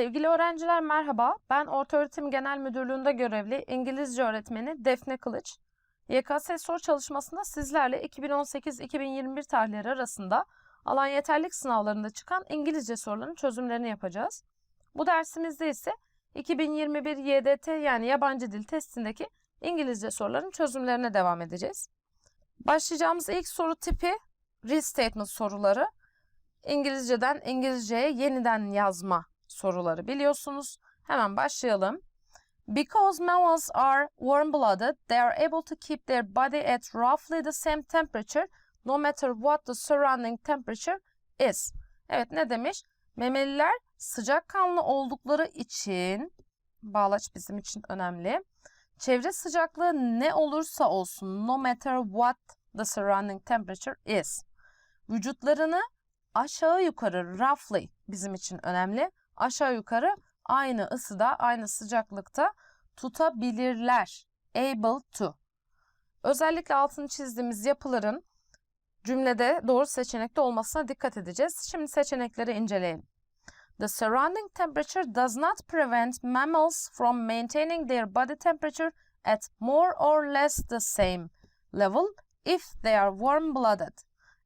Sevgili öğrenciler merhaba. Ben Ortaöğretim Genel Müdürlüğü'nde görevli İngilizce öğretmeni Defne Kılıç. YKS soru çalışmasında sizlerle 2018-2021 tarihleri arasında alan yeterlik sınavlarında çıkan İngilizce soruların çözümlerini yapacağız. Bu dersimizde ise 2021 YDT yani yabancı dil testindeki İngilizce soruların çözümlerine devam edeceğiz. Başlayacağımız ilk soru tipi restatement soruları. İngilizceden İngilizceye yeniden yazma soruları biliyorsunuz. Hemen başlayalım. Because mammals are warm-blooded, they are able to keep their body at roughly the same temperature no matter what the surrounding temperature is. Evet ne demiş? Memeliler sıcakkanlı oldukları için bağlaç bizim için önemli. Çevre sıcaklığı ne olursa olsun no matter what the surrounding temperature is. Vücutlarını aşağı yukarı roughly bizim için önemli. Aşağı yukarı aynı ısıda, aynı sıcaklıkta tutabilirler. Able to. Özellikle altını çizdiğimiz yapıların cümlede doğru seçenekte olmasına dikkat edeceğiz. Şimdi seçenekleri inceleyelim. The surrounding temperature does not prevent mammals from maintaining their body temperature at more or less the same level if they are warm-blooded.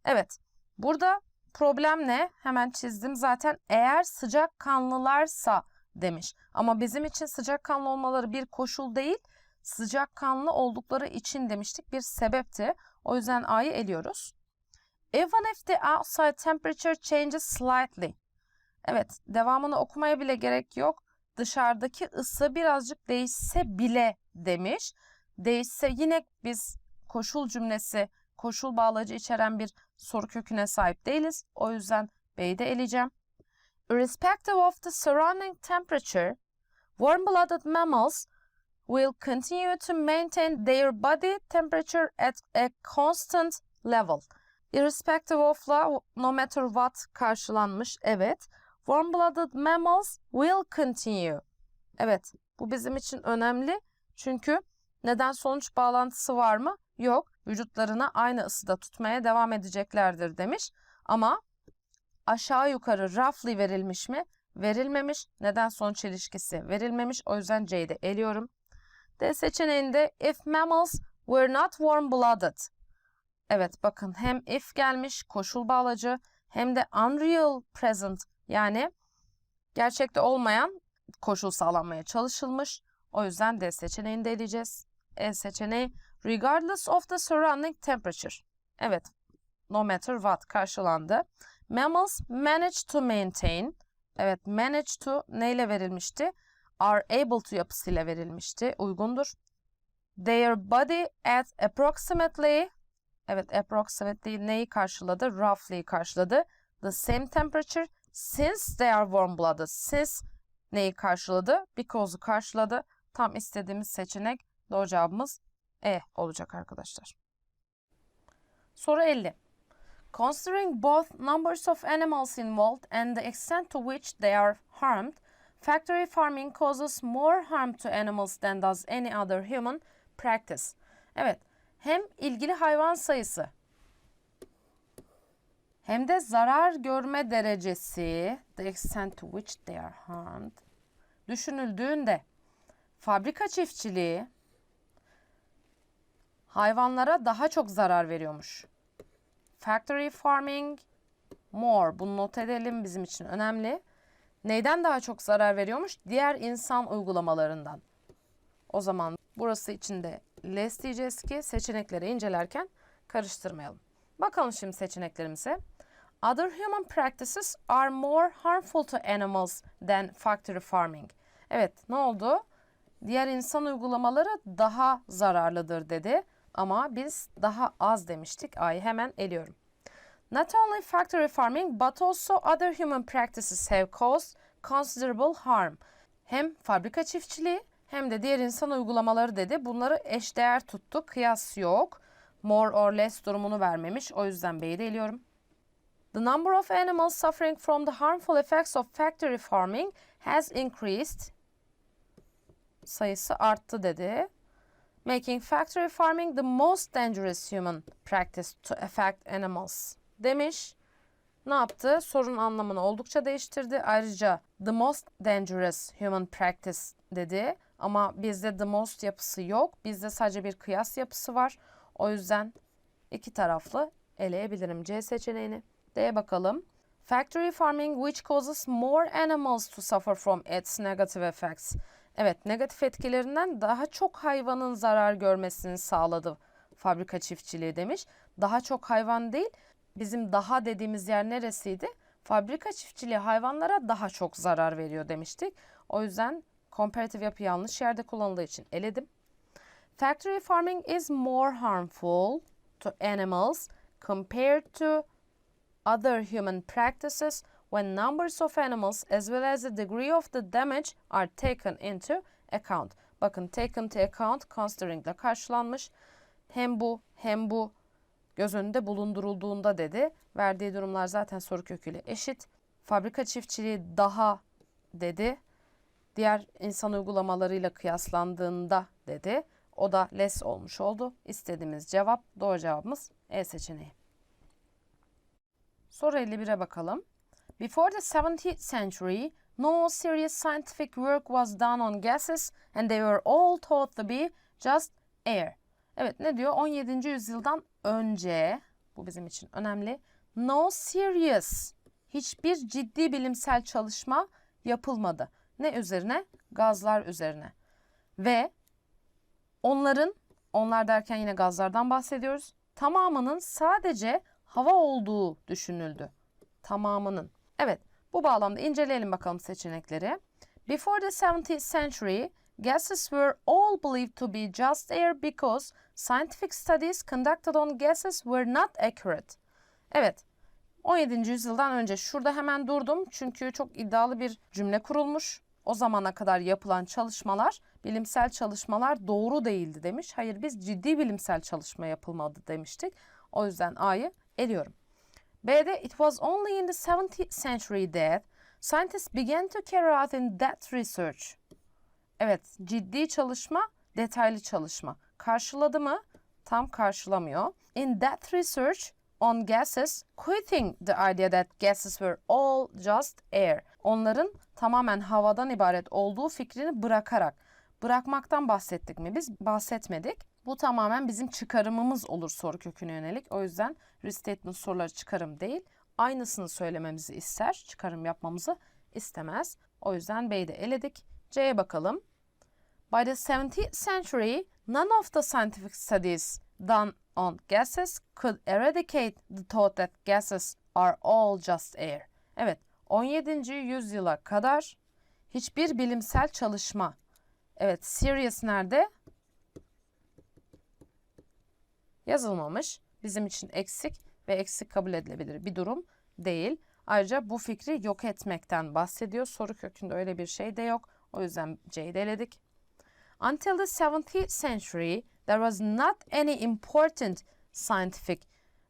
Evet, burada problem ne? Hemen çizdim zaten. Eğer sıcak kanlılarsa demiş. Ama bizim için sıcak kanlı olmaları bir koşul değil, sıcak kanlı oldukları için demiştik bir sebepti. O yüzden A'yı eliyoruz. Even if the outside temperature changes slightly. Evet, devamını okumaya bile gerek yok. Dışarıdaki ısı birazcık değişse bile demiş. Değişse yine biz koşul cümlesi, koşul bağlacı içeren bir soru köküne sahip değiliz. O yüzden B'yi de eleyeceğim. Irrespective of the surrounding temperature, warm-blooded mammals will continue to maintain their body temperature at a constant level. Irrespective of'la no matter what karşılanmış. Evet. Warm-blooded mammals will continue. Evet. Bu bizim için önemli. Çünkü neden sonuç bağlantısı var mı? Yok. Vücutlarına aynı ısıda tutmaya devam edeceklerdir demiş. Ama aşağı yukarı roughly verilmiş mi? Verilmemiş. Neden sonuç ilişkisi verilmemiş. O yüzden C'yi de eliyorum. D seçeneğinde if mammals were not warm-blooded. Evet bakın hem if gelmiş koşul bağlacı hem de unreal present yani gerçekte olmayan koşul sağlanmaya çalışılmış. O yüzden D seçeneğini de eleyeceğiz. E seçeneği regardless of the surrounding temperature. Evet no matter what karşılandı. Mammals manage to maintain. Evet manage to neyle verilmişti? Are able to yapısıyla verilmişti. Uygundur. Their body at approximately Evet approximate değil neyi karşıladı? Roughly karşıladı. The same temperature since they are warm blooded. Since neyi karşıladı? Because'u karşıladı. Tam istediğimiz seçenek doğru cevabımız E olacak arkadaşlar. Soru 50. Considering both numbers of animals involved and the extent to which they are harmed, factory farming causes more harm to animals than does any other human practice. Evet, hem ilgili hayvan sayısı hem de zarar görme derecesi, the extent to which they are harmed, düşünüldüğünde fabrika çiftçiliği hayvanlara daha çok zarar veriyormuş. Factory farming more. Bunu not edelim bizim için önemli. Neyden daha çok zarar veriyormuş? Diğer insan uygulamalarından. O zaman burası için de less diyeceğiz ki seçenekleri incelerken karıştırmayalım. Bakalım şimdi seçeneklerimize. Other human practices are more harmful to animals than factory farming. Evet ne oldu? Diğer insan uygulamaları daha zararlıdır dedi. Ama biz daha az demiştik. A'yı hemen eliyorum. Not only factory farming but also other human practices have caused considerable harm. Hem fabrika çiftçiliği hem de diğer insan uygulamaları dedi. Bunları eşdeğer tuttu. Kıyas yok. More or less durumunu vermemiş. O yüzden B'yi de eliyorum. The number of animals suffering from the harmful effects of factory farming has increased. Sayısı arttı dedi. Making factory farming the most dangerous human practice to affect animals demiş. ne yaptı? Sorunun anlamını oldukça değiştirdi. Ayrıca the most dangerous human practice dedi. Ama bizde the most yapısı yok. Bizde sadece bir kıyas yapısı var. O yüzden iki taraflı eleyebilirim C seçeneğini. D'ye bakalım. Factory farming which causes more animals to suffer from its negative effects. Evet, negatif etkilerinden daha çok hayvanın zarar görmesini sağladı fabrika çiftçiliği demiş. Daha çok hayvan değil, bizim daha dediğimiz yer neresiydi? Fabrika çiftçiliği hayvanlara daha çok zarar veriyor demiştik. O yüzden komparatif yapı yanlış yerde kullanıldığı için eledim. Factory farming is more harmful to animals compared to other human practices when numbers of animals as well as the degree of the damage are taken into account. Bakın taken into account considering ile karşılanmış. Hem bu hem bu göz önünde bulundurulduğunda dedi. Verdiği durumlar zaten soru köküyle eşit. Fabrika çiftçiliği daha dedi. Diğer insan uygulamalarıyla kıyaslandığında dedi. O da less olmuş oldu. İstediğimiz cevap doğru cevabımız E seçeneği. Soru 51'e bakalım. Before the 17th century, no serious scientific work was done on gases and they were all thought to be just air. Evet ne diyor? 17. yüzyıldan önce, bu bizim için önemli, no serious, hiçbir ciddi bilimsel çalışma yapılmadı. Ne üzerine? Gazlar üzerine. Ve onların, onlar derken yine gazlardan bahsediyoruz, tamamının sadece hava olduğu düşünüldü. Tamamının. Evet, bu bağlamda inceleyelim bakalım seçenekleri. Before the 17th century, gases were all believed to be just air because scientific studies conducted on gases were not accurate. Evet, 17. yüzyıldan önce şurada hemen durdum çünkü çok iddialı bir cümle kurulmuş. O zamana kadar yapılan çalışmalar, bilimsel çalışmalar doğru değildi demiş. Hayır biz ciddi bilimsel çalışma yapılmadı demiştik. O yüzden A'yı eliyorum. B'de it was only in the 17th century that scientists began to carry out in depth research. Evet, ciddi çalışma, detaylı çalışma. Karşıladı mı? Tam karşılamıyor. In depth research on gases, quitting the idea that gases were all just air. Onların tamamen havadan ibaret olduğu fikrini bırakarak. Bırakmaktan bahsettik mi? Biz bahsetmedik. Bu tamamen bizim çıkarımımız olur soru köküne yönelik. O yüzden restatement soruları çıkarım değil. Aynısını söylememizi ister. Çıkarım yapmamızı istemez. O yüzden B'yi de eledik. C'ye bakalım. By the 17th century, none of the scientific studies done on gases could eradicate the thought that gases are all just air. Evet, 17. yüzyıla kadar hiçbir bilimsel çalışma. Evet, serious nerede? Yazılmamış. Bizim için eksik ve eksik kabul edilebilir bir durum değil. Ayrıca bu fikri yok etmekten bahsediyor. Soru kökünde öyle bir şey de yok. O yüzden C'yi de. Until the 17th century, there was not any important scientific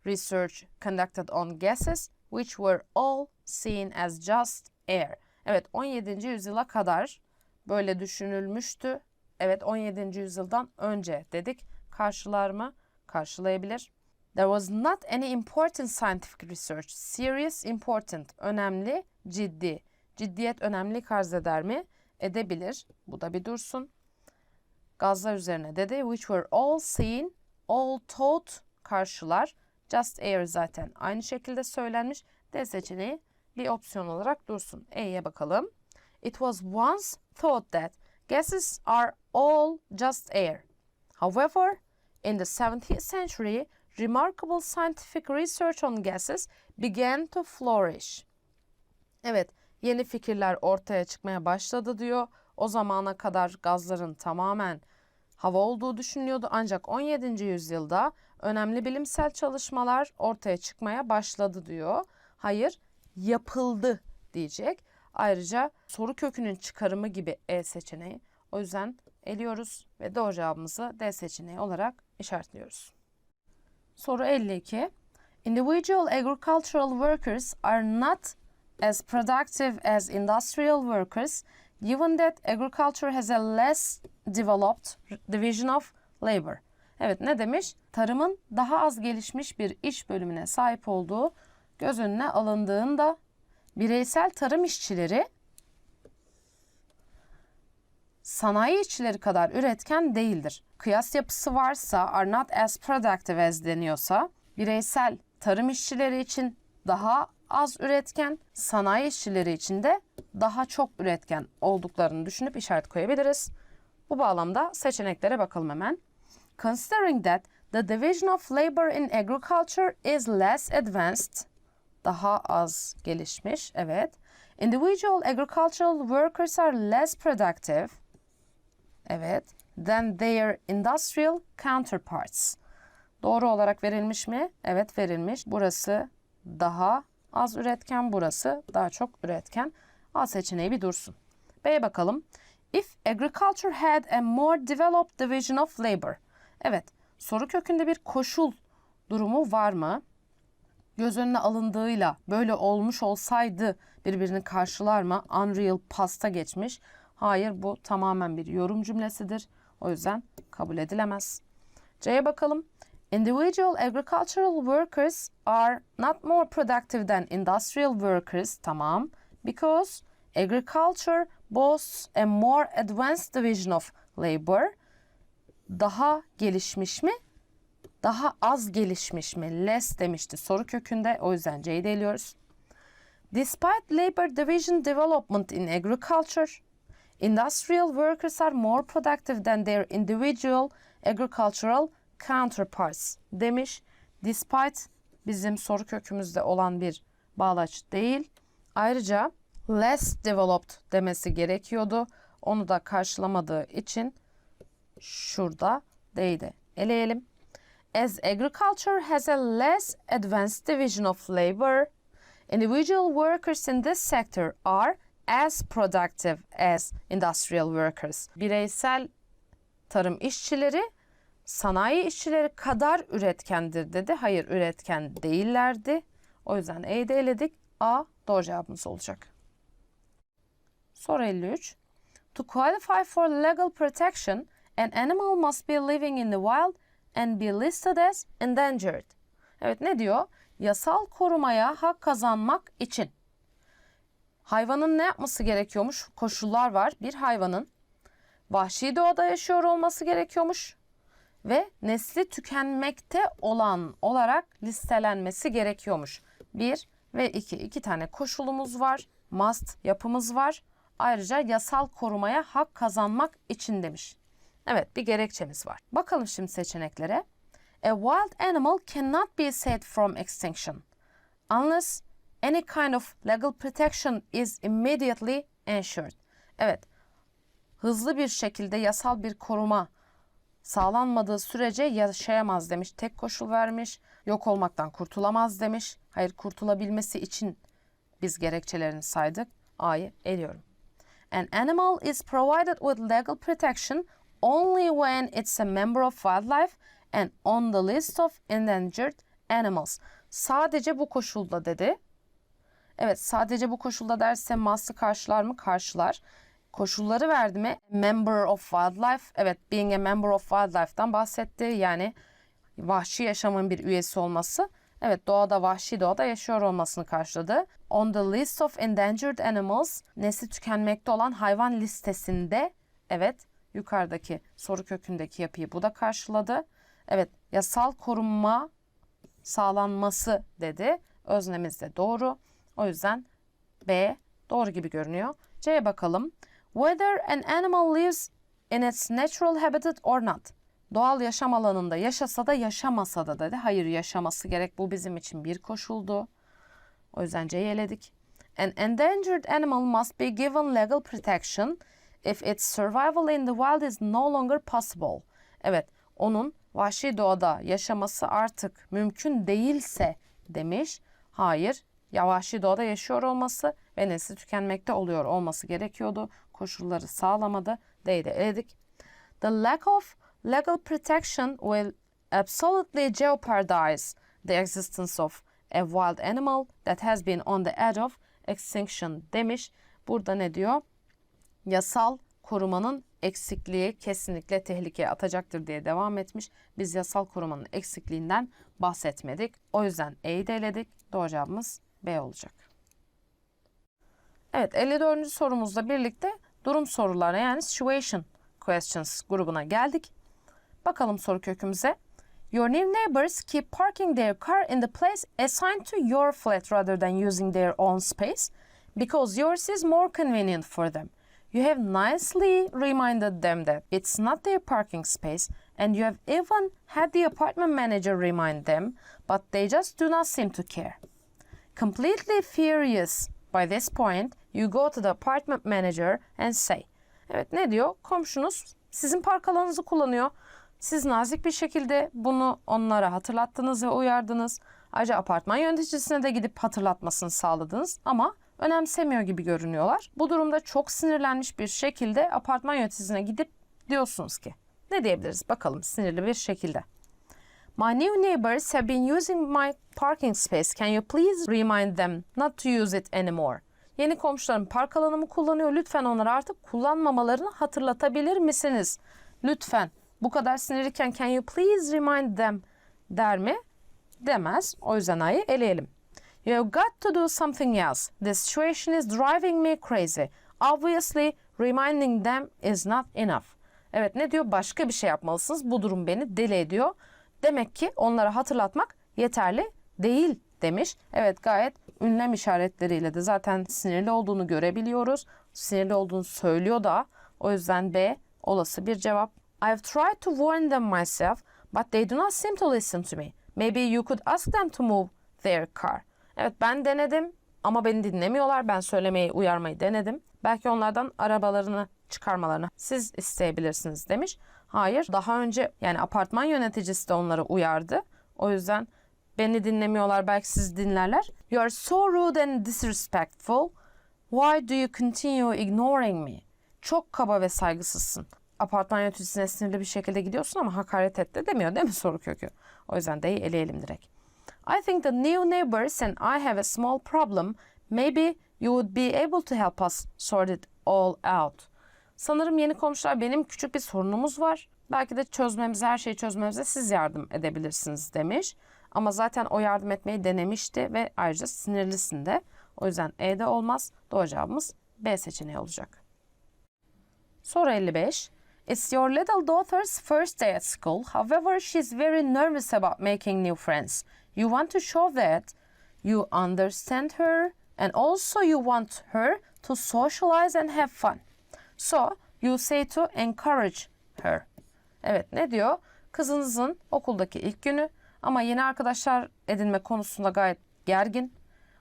research conducted on gases which were all seen as just air. Evet 17. yüzyıla kadar böyle düşünülmüştü. Evet 17. yüzyıldan önce dedik. Karşılar mı? Karşılayabilir. There was not any important scientific research. Serious, important, önemli, ciddi. Ciddiyet önemli arz eder mi? Edebilir. Bu da bir dursun. Gazlar üzerine dedi. Which were all seen, all taught karşılar. Just air zaten aynı şekilde söylenmiş. D seçeneği bir opsiyon olarak dursun. E'ye bakalım. It was once thought that gases are all just air. However, in the 17th century, remarkable scientific research on gases began to flourish. Evet, yeni fikirler ortaya çıkmaya başladı diyor. O zamana kadar gazların tamamen hava olduğu düşünülüyordu ancak 17. yüzyılda önemli bilimsel çalışmalar ortaya çıkmaya başladı diyor. Hayır, yapıldı diyecek. Ayrıca soru kökünün çıkarımı gibi E seçeneği. O yüzden eliyoruz ve doğru cevabımızı D seçeneği olarak işaretliyoruz. Soru 52. Individual agricultural workers are not as productive as industrial workers given that agriculture has a less developed division of labor. Evet ne demiş? Tarımın daha az gelişmiş bir iş bölümüne sahip olduğu göz önüne alındığında bireysel tarım işçileri sanayi işçileri kadar üretken değildir. Kıyas yapısı varsa are not as productive as deniyorsa bireysel tarım işçileri için daha az üretken, sanayi işçileri için de daha çok üretken olduklarını düşünüp işaret koyabiliriz. Bu bağlamda seçeneklere bakalım hemen. Considering that the division of labor in agriculture is less advanced, daha az gelişmiş, evet. Individual agricultural workers are less productive, evet, than their industrial counterparts. Doğru olarak verilmiş mi? Evet verilmiş. Burası daha az üretken, burası daha çok üretken. A seçeneği bir dursun. B'ye bakalım. If agriculture had a more developed division of labor. Evet, soru kökünde bir koşul durumu var mı? Göz önüne alındığıyla böyle olmuş olsaydı birbirini karşılar mı? Unreal pasta geçmiş. Hayır bu tamamen bir yorum cümlesidir. O yüzden kabul edilemez. C'ye bakalım. Individual agricultural workers are not more productive than industrial workers. Tamam. Because agriculture boasts a more advanced division of labor. Daha gelişmiş mi? Daha az gelişmiş mi? Less demişti soru kökünde. O yüzden C'yi de eliyoruz. Despite labor division development in agriculture, industrial workers are more productive than their individual agricultural counterparts demiş. Despite bizim soru kökümüzde olan bir bağlaç değil. Ayrıca less developed demesi gerekiyordu. Onu da karşılamadığı için şurada değdi. Eleyelim. As agriculture has a less advanced division of labor, individual workers in this sector are as productive as industrial workers. Bireysel tarım işçileri sanayi işçileri kadar üretkendir dedi. Hayır üretken değillerdi. O yüzden E'yi de eledik. A doğru cevabımız olacak. Soru 53. To qualify for legal protection, an animal must be living in the wild and be listed as endangered. Evet ne diyor? Yasal korumaya hak kazanmak için. Hayvanın ne yapması gerekiyormuş? Koşullar var. Bir hayvanın vahşi doğada yaşıyor olması gerekiyormuş ve nesli tükenmekte olan olarak listelenmesi gerekiyormuş. Bir ve iki, iki tane koşulumuz var. Must yapımız var. Ayrıca yasal korumaya hak kazanmak için demiş. Evet bir gerekçemiz var. Bakalım şimdi seçeneklere. A wild animal cannot be saved from extinction unless any kind of legal protection is immediately ensured. Evet, hızlı bir şekilde yasal bir koruma sağlanmadığı sürece yaşayamaz demiş. Tek koşul vermiş. Yok olmaktan kurtulamaz demiş. Hayır kurtulabilmesi için biz gerekçelerini saydık. A'yı eliyorum. An animal is provided with legal protection only when it's a member of wildlife and on the list of endangered animals. Sadece bu koşulda dedi. Evet sadece bu koşulda derse must'ı karşılar mı? Karşılar. Koşulları verdi mi? Member of wildlife. Evet being a member of wildlife'dan bahsetti. Yani vahşi yaşamın bir üyesi olması. Evet doğada vahşi doğada yaşıyor olmasını karşıladı. On the list of endangered animals nesli tükenmekte olan hayvan listesinde evet yukarıdaki soru kökündeki yapıyı bu da karşıladı. Evet yasal korunma sağlanması dedi. Öznemiz de doğru. O yüzden B doğru gibi görünüyor. C'ye bakalım. Whether an animal lives in its natural habitat or not. Doğal yaşam alanında yaşasa da yaşamasa da dedi. Hayır yaşaması gerek. Bu bizim için bir koşuldu. O yüzden C'yi eledik. An endangered animal must be given legal protection if its survival in the wild is no longer possible. Evet, onun vahşi doğada yaşaması artık mümkün değilse demiş. Hayır, ya doğada yaşıyor olması ve nesli tükenmekte oluyor olması gerekiyordu. Koşulları sağlamadı. D'yi eledik. The lack of legal protection will absolutely jeopardize the existence of a wild animal that has been on the edge of extinction demiş. Burada ne diyor? Yasal korumanın eksikliği kesinlikle tehlikeye atacaktır diye devam etmiş. Biz yasal korumanın eksikliğinden bahsetmedik. O yüzden E'yi de eledik. Doğru cevabımız B olacak. Evet 54. sorumuzla birlikte durum sorularına yani situation questions grubuna geldik. Bakalım soru kökümüze. Your new neighbors keep parking their car in the place assigned to your flat rather than using their own space because yours is more convenient for them. You have nicely reminded them that it's not their parking space and you have even had the apartment manager remind them, but they just do not seem to care. Completely furious by this point, you go to the apartment manager and say, Evet ne diyor? Komşunuz sizin park alanınızı kullanıyor. Siz nazik bir şekilde bunu onlara hatırlattınız ve uyardınız. Ayrıca apartman yöneticisine de gidip hatırlatmasını sağladınız ama önemsemiyor gibi görünüyorlar. Bu durumda çok sinirlenmiş bir şekilde apartman yöneticisine gidip diyorsunuz ki ne diyebiliriz bakalım sinirli bir şekilde. My new neighbors have been using my parking space. Can you please remind them not to use it anymore? Yeni komşularım park alanımı kullanıyor. Lütfen onlara artık kullanmamalarını hatırlatabilir misiniz? Lütfen. Bu kadar sinirliyken can you please remind them der mi? Demez. O yüzden ayı eleyelim. You have got to do something else. The situation is driving me crazy. Obviously, reminding them is not enough. Evet ne diyor? Başka bir şey yapmalısınız. Bu durum beni deli ediyor. Demek ki onlara hatırlatmak yeterli değil demiş. Evet gayet ünlem işaretleriyle de zaten sinirli olduğunu görebiliyoruz. Sinirli olduğunu söylüyor da. O yüzden B olası bir cevap. I've tried to warn them myself, but they do not seem to listen to me. Maybe you could ask them to move their car. Evet ben denedim ama beni dinlemiyorlar. Ben söylemeyi, uyarmayı denedim. Belki onlardan arabalarını çıkarmalarını siz isteyebilirsiniz demiş. Hayır daha önce yani apartman yöneticisi de onları uyardı. O yüzden beni dinlemiyorlar belki siz dinlerler. You are so rude and disrespectful. Why do you continue ignoring me? Çok kaba ve saygısızsın. Apartman yöneticisine sinirli bir şekilde gidiyorsun ama hakaret et de demiyor değil mi soru kökü? O yüzden de eleyelim direkt. I think the new neighbors and I have a small problem. Maybe you would be able to help us sort it all out. Sanırım yeni komşular benim küçük bir sorunumuz var. Belki de çözmemize, her şeyi çözmemize siz yardım edebilirsiniz demiş. Ama zaten o yardım etmeyi denemişti ve ayrıca sinirlisin de. O yüzden E'de olmaz. Doğru cevabımız B seçeneği olacak. Soru 55. It's your little daughter's first day at school. However, she's very nervous about making new friends. You want to show that you understand her and also you want her to socialize and have fun. So, you say to encourage her. Evet, ne diyor? Kızınızın okuldaki ilk günü ama yeni arkadaşlar edinme konusunda gayet gergin.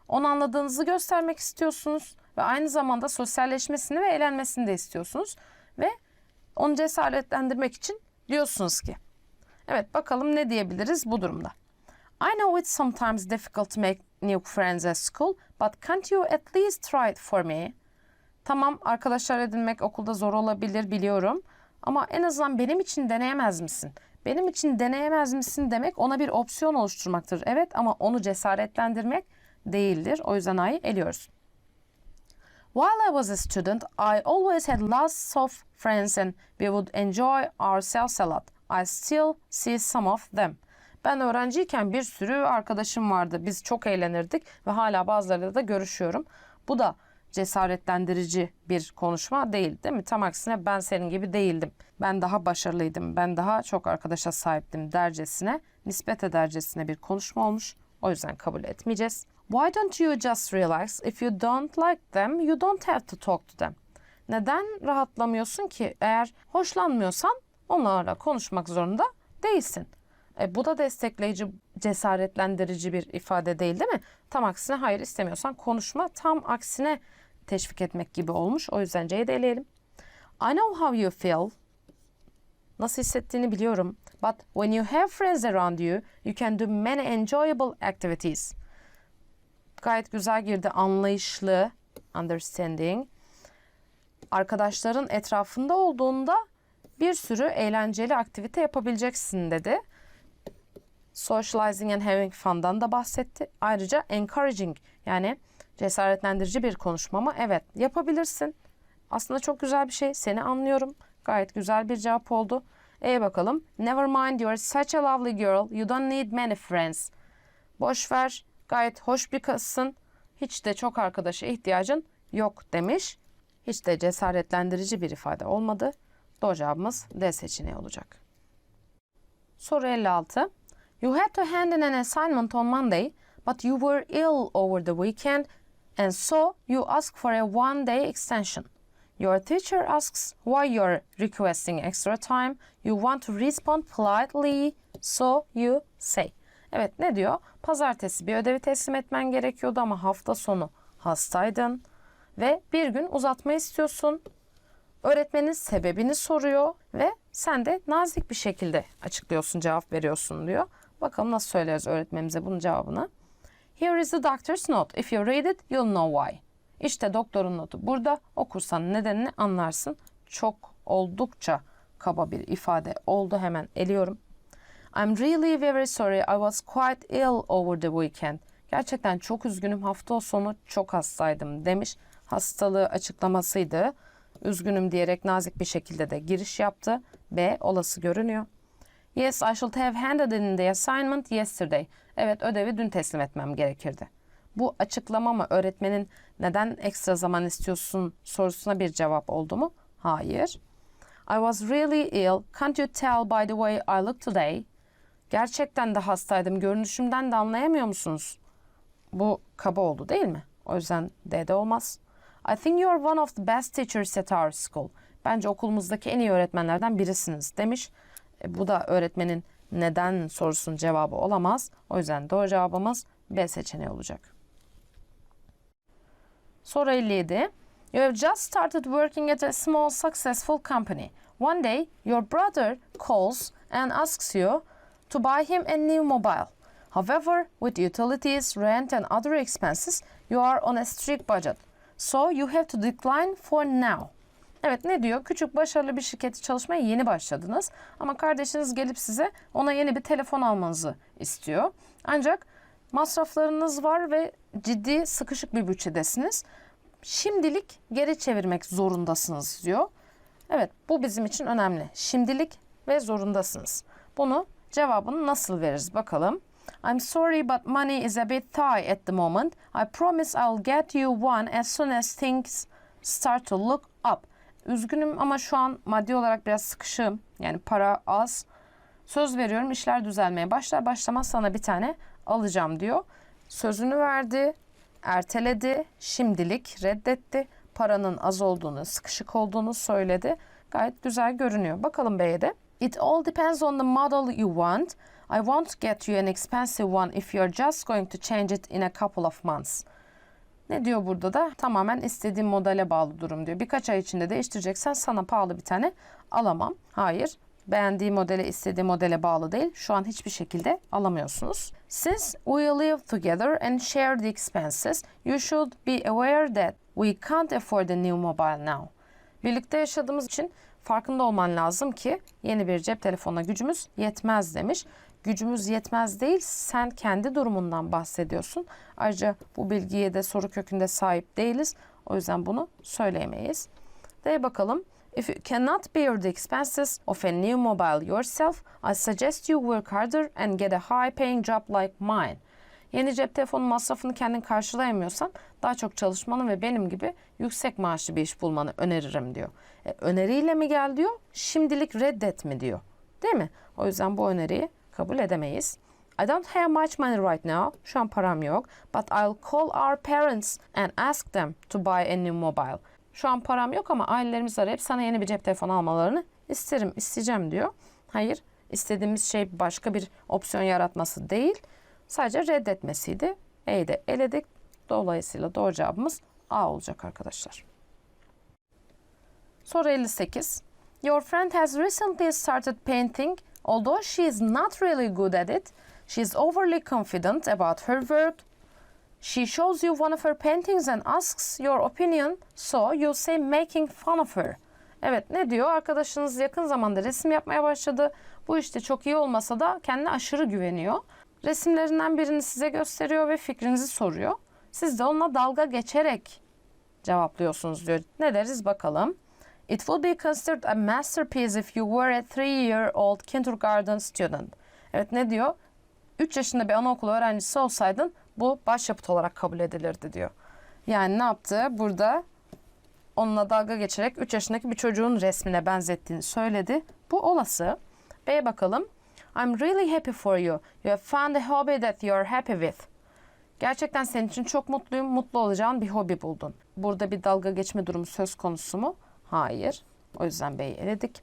Onu anladığınızı göstermek istiyorsunuz ve aynı zamanda sosyalleşmesini ve eğlenmesini de istiyorsunuz ve onu cesaretlendirmek için diyorsunuz ki. Evet bakalım ne diyebiliriz bu durumda. I know it's sometimes difficult to make new friends at school, but can't you at least try it for me? Tamam arkadaşlar edinmek okulda zor olabilir biliyorum ama en azından benim için deneyemez misin? Benim için deneyemez misin demek ona bir opsiyon oluşturmaktır. Evet ama onu cesaretlendirmek değildir. O yüzden A'yı eliyoruz. While I was a student, I always had lots of friends and we would enjoy ourselves a lot. I still see some of them. Ben öğrenciyken bir sürü arkadaşım vardı. Biz çok eğlenirdik ve hala bazılarıyla da görüşüyorum. Bu da cesaretlendirici bir konuşma değil değil mi? Tam aksine ben senin gibi değildim. Ben daha başarılıydım. Ben daha çok arkadaşa sahiptim dercesine, nispet edercesine bir konuşma olmuş. O yüzden kabul etmeyeceğiz. Why don't you just relax? If you don't like them, you don't have to talk to them. Neden rahatlamıyorsun ki? Eğer hoşlanmıyorsan onlarla konuşmak zorunda değilsin. E, bu da destekleyici, cesaretlendirici bir ifade değil değil mi? Tam aksine hayır istemiyorsan konuşma. Tam aksine teşvik etmek gibi olmuş. O yüzden C'yi de eleyelim. I know how you feel. Nasıl hissettiğini biliyorum. But when you have friends around you, you can do many enjoyable activities. Gayet güzel girdi. Anlayışlı, understanding. Arkadaşların etrafında olduğunda bir sürü eğlenceli aktivite yapabileceksin dedi. Socializing and having fun'dan da bahsetti. Ayrıca encouraging yani cesaretlendirici bir konuşma mı? Evet yapabilirsin. Aslında çok güzel bir şey. Seni anlıyorum. Gayet güzel bir cevap oldu. E bakalım. Never mind you're such a lovely girl. You don't need many friends. Boş ver. Gayet hoş bir kızsın. Hiç de çok arkadaşa ihtiyacın yok demiş. Hiç de cesaretlendirici bir ifade olmadı. Doğru cevabımız D seçeneği olacak. Soru 56. You had to hand in an assignment on Monday, but you were ill over the weekend and so you asked for a one day extension. Your teacher asks why you're requesting extra time. You want to respond politely, so you say. Evet ne diyor? Pazartesi bir ödevi teslim etmen gerekiyordu ama hafta sonu hastaydın ve bir gün uzatma istiyorsun. Öğretmenin sebebini soruyor ve sen de nazik bir şekilde açıklıyorsun, cevap veriyorsun diyor. Bakalım nasıl söyleriz öğretmenimize bunun cevabını. Here is the doctor's note. If you read it, you'll know why. İşte doktorun notu burada. Okursan nedenini anlarsın. Çok oldukça kaba bir ifade oldu. Hemen eliyorum. I'm really very sorry. I was quite ill over the weekend. Gerçekten çok üzgünüm. Hafta sonu çok hastaydım demiş. Hastalığı açıklamasıydı. Üzgünüm diyerek nazik bir şekilde de giriş yaptı. B olası görünüyor. Yes, I should have handed in the assignment yesterday. Evet, ödevi dün teslim etmem gerekirdi. Bu açıklama mı öğretmenin neden ekstra zaman istiyorsun sorusuna bir cevap oldu mu? Hayır. I was really ill. Can't you tell by the way I look today? Gerçekten de hastaydım. Görünüşümden de anlayamıyor musunuz? Bu kaba oldu değil mi? O yüzden D'de olmaz. I think you are one of the best teachers at our school. Bence okulumuzdaki en iyi öğretmenlerden birisiniz demiş. E, bu da öğretmenin neden sorusunun cevabı olamaz. O yüzden doğru cevabımız B seçeneği olacak. Soru 57. You have just started working at a small successful company. One day your brother calls and asks you to buy him a new mobile. However, with utilities, rent and other expenses, you are on a strict budget. So you have to decline for now. Evet ne diyor? Küçük başarılı bir şirkette çalışmaya yeni başladınız. Ama kardeşiniz gelip size ona yeni bir telefon almanızı istiyor. Ancak masraflarınız var ve ciddi sıkışık bir bütçedesiniz. Şimdilik geri çevirmek zorundasınız diyor. Evet bu bizim için önemli. Şimdilik ve zorundasınız. Bunu cevabını nasıl veririz bakalım. I'm sorry but money is a bit tight at the moment. I promise I'll get you one as soon as things start to look up. Üzgünüm ama şu an maddi olarak biraz sıkışığım. Yani para az. Söz veriyorum işler düzelmeye başlar başlamaz sana bir tane alacağım diyor. Sözünü verdi, erteledi, şimdilik reddetti. Paranın az olduğunu, sıkışık olduğunu söyledi. Gayet güzel görünüyor. Bakalım B'ye de. It all depends on the model you want. I won't get you an expensive one if you're just going to change it in a couple of months. Ne diyor burada da? Tamamen istediğim modele bağlı durum diyor. Birkaç ay içinde değiştireceksen sana pahalı bir tane alamam. Hayır. Beğendiği modele, istediği modele bağlı değil. Şu an hiçbir şekilde alamıyorsunuz. Since we live together and share the expenses, you should be aware that we can't afford a new mobile now. Birlikte yaşadığımız için farkında olman lazım ki yeni bir cep telefonuna gücümüz yetmez demiş. Gücümüz yetmez değil, sen kendi durumundan bahsediyorsun. Ayrıca bu bilgiye de soru kökünde sahip değiliz. O yüzden bunu söyleyemeyiz. De bakalım. If you cannot bear the expenses of a new mobile yourself, I suggest you work harder and get a high-paying job like mine. Yeni cep telefonu masrafını kendin karşılayamıyorsan daha çok çalışmanı ve benim gibi yüksek maaşlı bir iş bulmanı öneririm diyor. E, öneriyle mi gel diyor, şimdilik reddet mi diyor. Değil mi? O yüzden bu öneriyi kabul edemeyiz. I don't have much money right now. Şu an param yok. But I'll call our parents and ask them to buy a new mobile. Şu an param yok ama ailelerimiz arayıp sana yeni bir cep telefonu almalarını isterim, isteyeceğim diyor. Hayır, istediğimiz şey başka bir opsiyon yaratması değil. Sadece reddetmesiydi. E'yi de eledik. Dolayısıyla doğru cevabımız A olacak arkadaşlar. Soru 58. Your friend has recently started painting. Although she is not really good at it, she is overly confident about her work. She shows you one of her paintings and asks your opinion, so you say making fun of her. Evet ne diyor? Arkadaşınız yakın zamanda resim yapmaya başladı. Bu işte çok iyi olmasa da kendine aşırı güveniyor. Resimlerinden birini size gösteriyor ve fikrinizi soruyor. Siz de onunla dalga geçerek cevaplıyorsunuz diyor. Ne deriz bakalım. It would be considered a masterpiece if you were a three-year-old kindergarten student. Evet ne diyor? 3 yaşında bir anaokulu öğrencisi olsaydın bu başyapıt olarak kabul edilirdi diyor. Yani ne yaptı? Burada onunla dalga geçerek 3 yaşındaki bir çocuğun resmine benzettiğini söyledi. Bu olası. B'ye bakalım. I'm really happy for you. You have found a hobby that you're happy with. Gerçekten senin için çok mutluyum. Mutlu olacağın bir hobi buldun. Burada bir dalga geçme durumu söz konusu mu? Hayır. O yüzden B'yi eledik.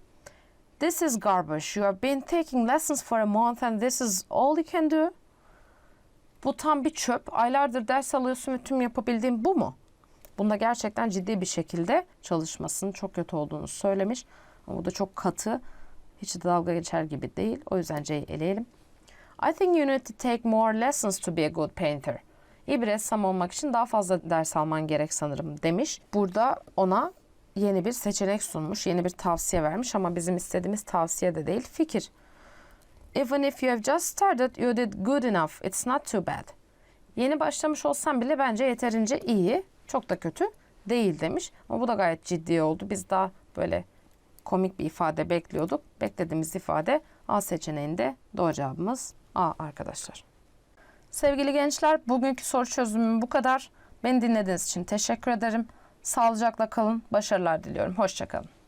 This is garbage. You have been taking lessons for a month and this is all you can do. Bu tam bir çöp. Aylardır ders alıyorsun ve tüm yapabildiğin bu mu? Bunda gerçekten ciddi bir şekilde çalışmasının çok kötü olduğunu söylemiş. Ama bu da çok katı. Hiç de dalga geçer gibi değil. O yüzden C'yi eleyelim. I think you need to take more lessons to be a good painter. İyi bir ressam olmak için daha fazla ders alman gerek sanırım demiş. Burada ona yeni bir seçenek sunmuş, yeni bir tavsiye vermiş ama bizim istediğimiz tavsiye de değil, fikir. Even if you have just started, you did good enough. It's not too bad. Yeni başlamış olsam bile bence yeterince iyi, çok da kötü değil demiş. Ama bu da gayet ciddi oldu. Biz daha böyle komik bir ifade bekliyorduk. Beklediğimiz ifade A seçeneğinde doğru cevabımız A arkadaşlar. Sevgili gençler, bugünkü soru çözümüm bu kadar. Beni dinlediğiniz için teşekkür ederim. Sağlıcakla kalın, başarılar diliyorum. Hoşçakalın.